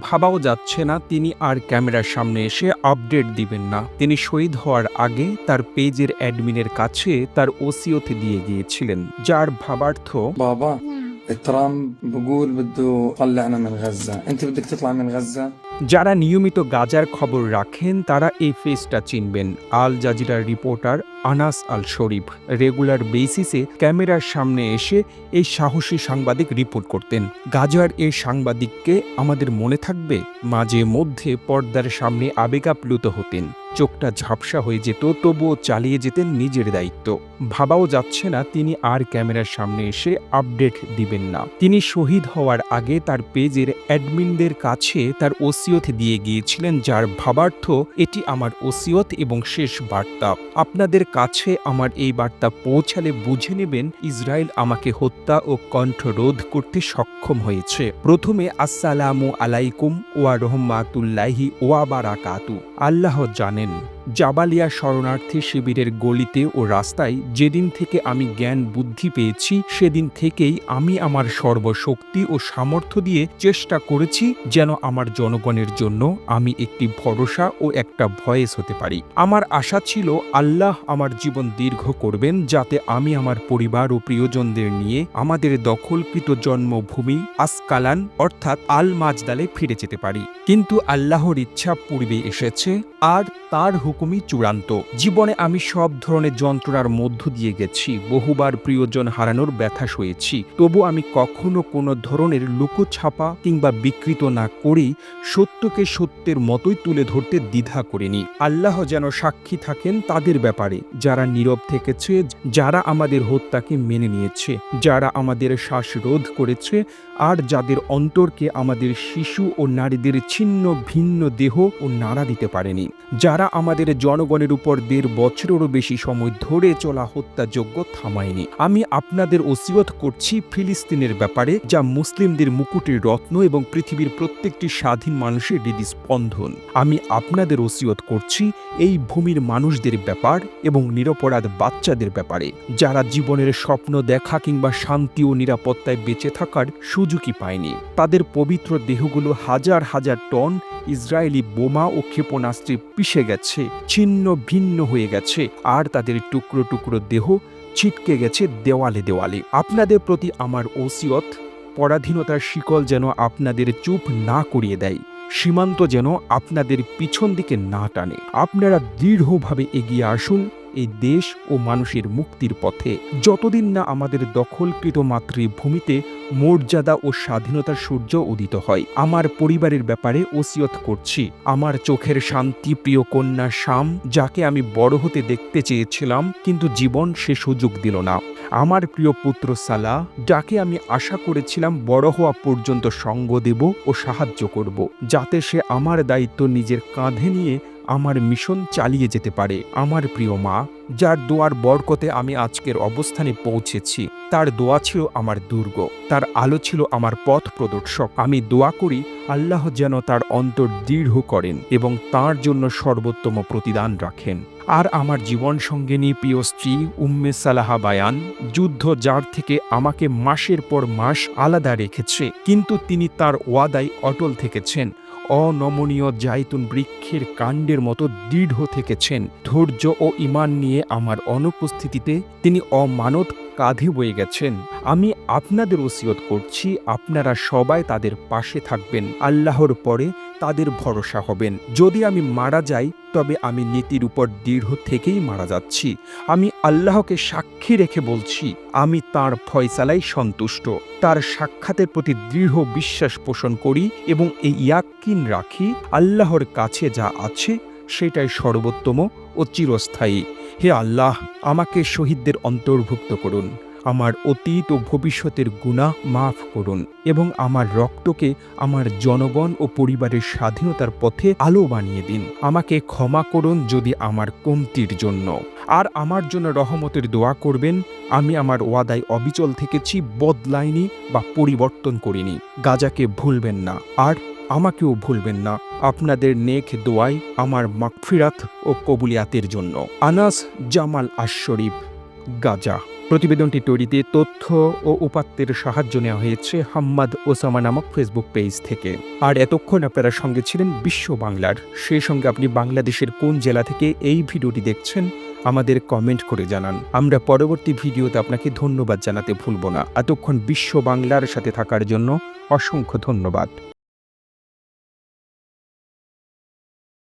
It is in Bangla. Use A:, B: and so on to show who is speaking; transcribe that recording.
A: ভাবাও যাচ্ছে না তিনি আর ক্যামেরার সামনে এসে আপডেট দিবেন না তিনি শহীদ হওয়ার আগে তার পেজের অ্যাডমিনের কাছে তার ওসিয়ত দিয়ে গিয়েছিলেন যার ভাবার্থ
B: بابا ترامب بقول بده يطلعنا من غزة انت بدك تطلع من غزة
A: যারা নিয়মিত গাজার খবর রাখেন, তারা এই ফেসটা চিনবেন। আল জাজিরার reporter Anas Al Sharif regular বেসিসে ক্যামেরার সামনে এসে এই সাহসী সাংবাদিক রিপোর্ট করতেন। গাজার এই সাংবাদিককে আমাদের মনে থাকবে, মাঝে মধ্যে পর্দার সামনে আবেগাপ্লুত হতেন। চোখটা ঝাপসা হয়ে যেত, তবুও চালিয়ে যেতেন নিজের দায়িত্ব। ভাবাও যাচ্ছে না তিনি আর ক্যামেরার সামনে এসে আপডেট দিবেন না। তিনি শহীদ হওয়ার আগে তার পেজের অ্যাডমিনদের কাছে তার ওসিয়ত দিয়ে গিয়েছিলেন, যার ভাবার্থ, এটি আমার ওসিয়ত এবং শেষ বার্তা। আপনাদের কাছে আমার এই বার্তা পৌঁছালে বুঝে নেবেন ইসরায়েল আমাকে হত্যা ও কণ্ঠরোধ করতে সক্ষম হয়েছে। প্রথমে, আসসালামু আলাইকুম ওয়া রহমাতুল্লাহি ওয়া বারাকাতু। আল্লাহ জানেন জাবালিয়া শরণার্থী শিবিরের গলিতে ও রাস্তায় যেদিন থেকে আমি জ্ঞান বুদ্ধি পেয়েছি, সেদিন থেকেই আমি আমার সর্বশক্তি ও সামর্থ্য দিয়ে চেষ্টা করেছি যেন আমার জনগণের জন্য আমি একটি ভরসা ও একটা ভয়েস হতে পারি। আমার আশা ছিল আল্লাহ আমার জীবন দীর্ঘ করবেন, যাতে আমি আমার পরিবার ও প্রিয়জনদের নিয়ে আমাদের দখলকৃত জন্মভূমি আসকালান অর্থাৎ আল মাজদালে ফিরে যেতে পারি। কিন্তু আল্লাহর ইচ্ছা পূর্বে এসেছে, আর তার হুকুমই চূড়ান্ত। জীবনে আমি সব ধরনের যন্ত্রণার মধ্য দিয়ে গেছি, বহুবার প্রিয়জন হারানোর ব্যথা সয়েছি। তবু আমি কখনো কোনো ধরনের লুকোছাপা কিংবা বিকৃত না করেই সত্যকে সত্যের মতোই তুলে ধরতে দ্বিধা করিনি। আল্লাহ যেন সাক্ষী থাকেন তাদের ব্যাপারে, যারা নীরব থেকেছে, যারা আমাদের হত্যাকে মেনে নিয়েছে, যারা আমাদের শ্বাসরোধ করেছে, আর যাদের অন্তরকে আমাদের শিশু ও নারীদের ছিন্ন ভিন্ন দেহ ও নাড়া দিতে পারেনি। যারা আমাদের জনগণের উপর দেড় বছরেরও বেশি সময় ধরে চলা হত্যাযোগ্য থামায়নি। আমি আপনাদের ওসিয়ত করছি ফিলিস্তিনের ব্যাপারে, যা মুসলিমদের মুকুটের রত্ন এবং পৃথিবীর প্রত্যেকটি স্বাধীন মানুষের হৃদি স্পন্দন আমি আপনাদের ওসিয়ত করছি এই ভূমির মানুষদের ব্যাপার এবং নিরপরাধ বাচ্চাদের ব্যাপারে। যারা জীবনের স্বপ্ন দেখা কিংবা শান্তি ও নিরাপত্তায় বেঁচে থাকার সুযোগই পায়নি। তাদের পবিত্র দেহগুলো হাজার হাজার টন ইসরায়েলি বোমা ও ক্ষেপণাস্ত্রে পিষে গেছে। ছিন্ন ভিন্ন হয়ে গেছে, আর তাদের টুকরো টুকরো দেহ ছিটকে গেছে দেওয়ালে দেওয়ালে। আপনাদের প্রতি আমার ওসিয়ত, পরাধীনতার শিকল যেন আপনাদের চুপ না করিয়ে দেয়, সীমান্ত যেন আপনাদের পিছন দিকে না টানে। আপনারা দৃঢ়ভাবে এগিয়ে আসুন এই দেশ ও মানুষের মুক্তির পথে। যতদিন না আমাদের দখলকৃত মাতৃভূমিতে মর্যাদা ও স্বাধীনতার সূর্য উদিত হয়, আমার পরিবারের ব্যাপারে ওসিয়ত করছি। আমার চোখের শান্তি প্রিয় কন্যা শাম যাকে আমি বড় হতে দেখতে চেয়েছিলাম, কিন্তু জীবন সে সুযোগ দিল না। আমার প্রিয় পুত্র সালা, যাকে আমি আশা করেছিলাম বড় হওয়া পর্যন্ত সঙ্গ দেব ও সাহায্য করব, যাতে সে আমার দায়িত্ব নিজের কাঁধে নিয়ে আমার মিশন চালিয়ে যেতে পারে। আমার প্রিয় মা, যার দোয়ার বরকতে আমি আজকের অবস্থানে পৌঁছেছি, তার দোয়া ছিল আমার দুর্গ, তার আলো ছিল আমার পথ প্রদর্শক। আমি দোয়া করি, আল্লাহ যেন তার অন্তর দৃঢ় করেন এবং তার জন্য সর্বোত্তম প্রতিদান রাখেন। আর আমার জীবন সঙ্গিনী প্রিয় স্ত্রী উম্মে সালাহা বায়ান, যুদ্ধ যার থেকে আমাকে মাসের পর মাস আলাদা রেখেছে, কিন্তু তিনি তার ওয়াদায় অটল থেকেছেন। অনমনীয় জাইতুন বৃক্ষের কাণ্ডের মতো দৃঢ় থেকেছেন। ধৈর্য ও ইমান নিয়ে আমার অনুপস্থিতিতে তিনি অমানত কাঁধে বয়ে গেছেন। আমি আপনাদের ওসিয়ত করছি, আপনারা সবাই তাদের পাশে থাকবেন। আল্লাহর পরে তাদের ভরসা হবেন। যদি আমি মারা যাই, তবে আমি নীতির উপর দৃঢ় থেকেই মারা যাচ্ছি। আমি আল্লাহকে সাক্ষী রেখে বলছি, আমি তার ফয়সালাই সন্তুষ্ট। তার সাক্ষাতের প্রতি দৃঢ় বিশ্বাস পোষণ করি এবং এই ইয়াক্কিন রাখি আল্লাহর কাছে যা আছে সেটাই সর্বোত্তম ও চিরস্থায়ী। হে আল্লাহ, আমাকে শহীদদের অন্তর্ভুক্ত করুন, আমার অতীত ও ভবিষ্যতের গুণা মাফ করুন এবং আমার রক্তকে আমার জনগণ ও পরিবারের স্বাধীনতার পথে আলো বানিয়ে দিন। আমাকে ক্ষমা করুন যদি আমার কমতির জন্য। আর আমার জন্য রহমতের দোয়া করবেন, আমি আমার ওয়াদায় অবিচল থেকেছি, বদলাইনি বা পরিবর্তন করিনি। গাজাকে ভুলবেন না। আর আমাকেও ভুলবেন না। আপনাদের নেক দোয়াই আমার মাকফিরাত ও কবুলিয়াতের জন্য। আনাস জামাল আশরীফ গাজা। প্রতিবেদনটি তৈরিতে তথ্য ও উপাত্তের সাহায্য নেওয়া হয়েছে হাম্মাদ ওসামা নামক ফেসবুক পেজ থেকে। আর এতক্ষণ আপনারা সঙ্গে ছিলেন বিশ্ব বাংলার। সেই সঙ্গে আপনি বাংলাদেশের কোন জেলা থেকে এই ভিডিওটি দেখছেন, আমাদের কমেন্ট করে জানান। আমরা পরবর্তী ভিডিওতে আপনাকে ধন্যবাদ জানাতে ভুলব না। এতক্ষণ বিশ্ব বাংলার সাথে থাকার জন্য অসংখ্য ধন্যবাদ।